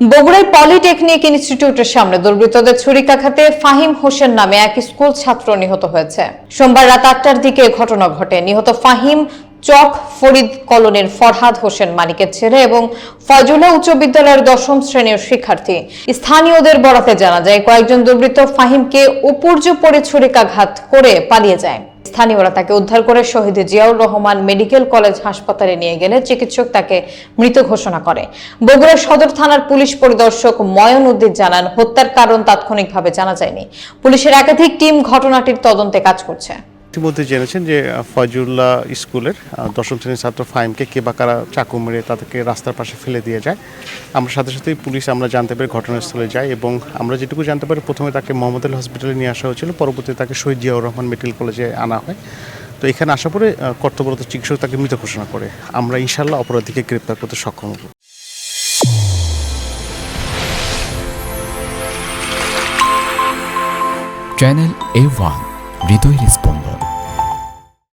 বগুড়ায় পলিটেকনিক ইনস্টিটিউটের সামনে দুর্বৃত্তদের ছুরিকাঘাতে ফাহিম হোসেন নামে এক স্কুল ছাত্র নিহত হয়েছে। সোমবার রাত আটটার দিকে ঘটনা ঘটে। নিহত ফাহিম চক ফরিদ কলোনির ফরহাদ হোসেন মানিকের ছেলে এবং ফজলা উচ্চ বিদ্যালয়ের দশম শ্রেণির শিক্ষার্থী। স্থানীয়দের বরাতে জানা যায়, কয়েকজন দুর্বৃত্ত ফাহিমকে উপর্য পরে ছুরিকাঘাত করে পালিয়ে যায়। স্থানীয়রা তাকে উদ্ধার করে শহীদ জিয়াউর রহমান মেডিকেল কলেজ হাসপাতালে নিয়ে গেলে চিকিৎসক তাকে মৃত ঘোষণা করে। বগুড়া সদর থানার পুলিশ পরিদর্শক ময়ন উদ্দিন জানান, হত্যার কারণ তাৎক্ষণিকভাবে জানা যায়নি। পুলিশের একাধিক টিম ঘটনাটির তদন্তে কাজ করছে। ইতিমধ্যে জেনেছেন যে ফয়জুল্লাহ স্কুলের দশম শ্রেণির ছাত্র ফাইমকে কে বা কারা চাকু মেরে তাদেরকে রাস্তার পাশে ফেলে দিয়ে যায়। আমরা সাথে সাথেই পুলিশ আমরা জানতে পারি ঘটনাস্থলে যাই এবং আমরা যেটুকু জানতে পারি প্রথমে তাকে মোহাম্মদুল হসপিটালে নিয়ে আসা হয়েছিল, পরবর্তীতে তাকে শহীদ জিয়াউর রহমান মেডিকেল কলেজে আনা হয়। তো এখানে আসার পরে কর্তব্যরত চিকিৎসক তাকে মৃত ঘোষণা করে। আমরা ইনশাল্লাহ অপরাধীকে গ্রেপ্তার করতে সক্ষম হব। চ্যানেল এ ওয়ান, হৃদয় স্পন্দন।